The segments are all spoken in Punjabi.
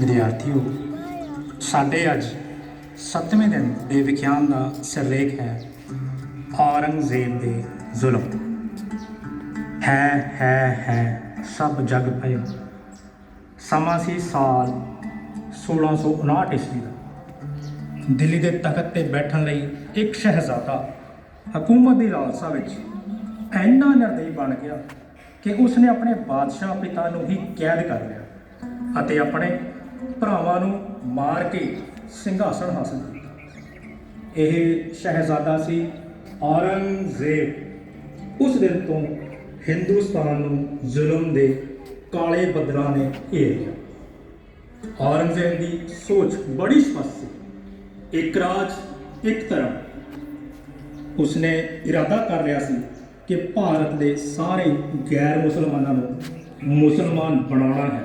ਵਿਦਿਆਰਥੀਓ ਸਾਡੇ ਅੱਜ 7ਵੇਂ ਦਿਨ ਦੇ ਵਿਖਿਆਨ ਦਾ ਸਿਰਲੇਖ ਹੈ ਔਰੰਗਜ਼ੇਬ ਦੇ ਜ਼ੁਲਮ। ਹੈ ਹੈ ਹੈ, ਸਭ ਜਗ ਭਇ ਸਮਾਂ ਸੀ ਸਾਲ 1659 ਈਸਵੀ ਦਾ। ਦਿੱਲੀ ਦੇ ਤਖਤ ਤੇ ਬੈਠਣ ਲਈ ਇੱਕ ਸ਼ਹਿਜ਼ਾਦਾ ਹਕੂਮਤ ਦੀ ਲਾਲਸਾ ਵਿੱਚ ਇੰਨਾ ਨਿਰਦਈ ਬਣ ਗਿਆ ਕਿ ਉਸਨੇ ਆਪਣੇ ਬਾਦਸ਼ਾਹ ਪਿਤਾ ਨੂੰ ਹੀ ਕੈਦ ਕਰ ਲਿਆ ਅਤੇ ਆਪਣੇ ਭਰਾਵਾਂ ਨੂੰ ਮਾਰ ਕੇ ਸਿੰਘਾਸਣ ਹਾਸਲ ਕੀਤਾ। ਇਹ ਸ਼ਹਿਜ਼ਾਦਾ ਸੀ ਔਰੰਗਜ਼ੇਬ। ਉਸ ਦਿਨ ਤੋਂ ਹਿੰਦੁਸਤਾਨ ਨੂੰ ਜ਼ੁਲਮ ਦੇ ਕਾਲੇ ਬੱਦਲਾਂ ਨੇ ਘੇਰ ਲਿਆ। ਔਰੰਗਜ਼ੇਬ ਦੀ ਸੋਚ ਬੜੀ ਸਪਸ਼ਟ ਸੀ। ਇੱਕ ਰਾਜ, ਇੱਕ ਧਰਮ। ਉਸਨੇ ਇਰਾਦਾ ਕਰ ਲਿਆ ਸੀ ਕਿ ਭਾਰਤ ਦੇ ਸਾਰੇ ਗੈਰ ਮੁਸਲਮਾਨਾਂ ਨੂੰ ਮੁਸਲਮਾਨ ਬਣਾਉਣਾ ਹੈ।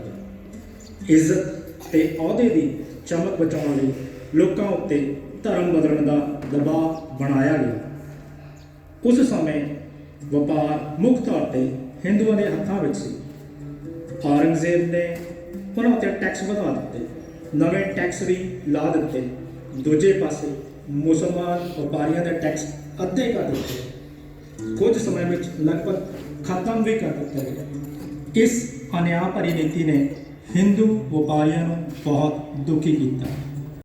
ਇੱਜ਼ਤ ਤੇ ਅਹੁਦੇ ਦੀ ਚਮਕ ਬਚਾਉਣ ਲਈ ਲੋਕਾਂ ਉੱਤੇ ਧਰਮ ਬਦਲਣ ਦਾ ਦਬਾਅ ਬਣਾਇਆ ਗਿਆ। ਉਸ ਸਮੇਂ ਵਪਾਰ ਮੁੱਖ ਤੌਰ ਤੇ ਹਿੰਦੂਆਂ ਦੇ ਹੱਥਾਂ ਵਿੱਚ ਸੀ। ਔਰੰਗਜ਼ੇਬ ਨੇ ਉਹਨਾਂ ਉੱਤੇ ਟੈਕਸ ਵਧਾ ਦਿੱਤੇ, ਨਵੇਂ ਟੈਕਸ ਵੀ ਲਾ ਦਿੱਤੇ। ਦੂਜੇ ਪਾਸੇ ਮੁਸਲਮਾਨ ਵਪਾਰੀਆਂ ਦੇ ਟੈਕਸ ਅੱਧੇ ਕਰ ਦਿੱਤੇ। ਕੁਝ ਸਮੇਂ ਵਿੱਚ ਲਗਭਗ ਖਤਮ ਵੀ ਕਰ ਦਿੱਤਾ ਗਿਆ ਇਸ ਅਨਿਆਂ ਭਰੀ ਨੀਤੀ ਨੇ ਹਿੰਦੂ ਵਪਾਰੀਆਂ ਨੂੰ ਬਹੁਤ ਦੁਖੀ ਕੀਤਾ।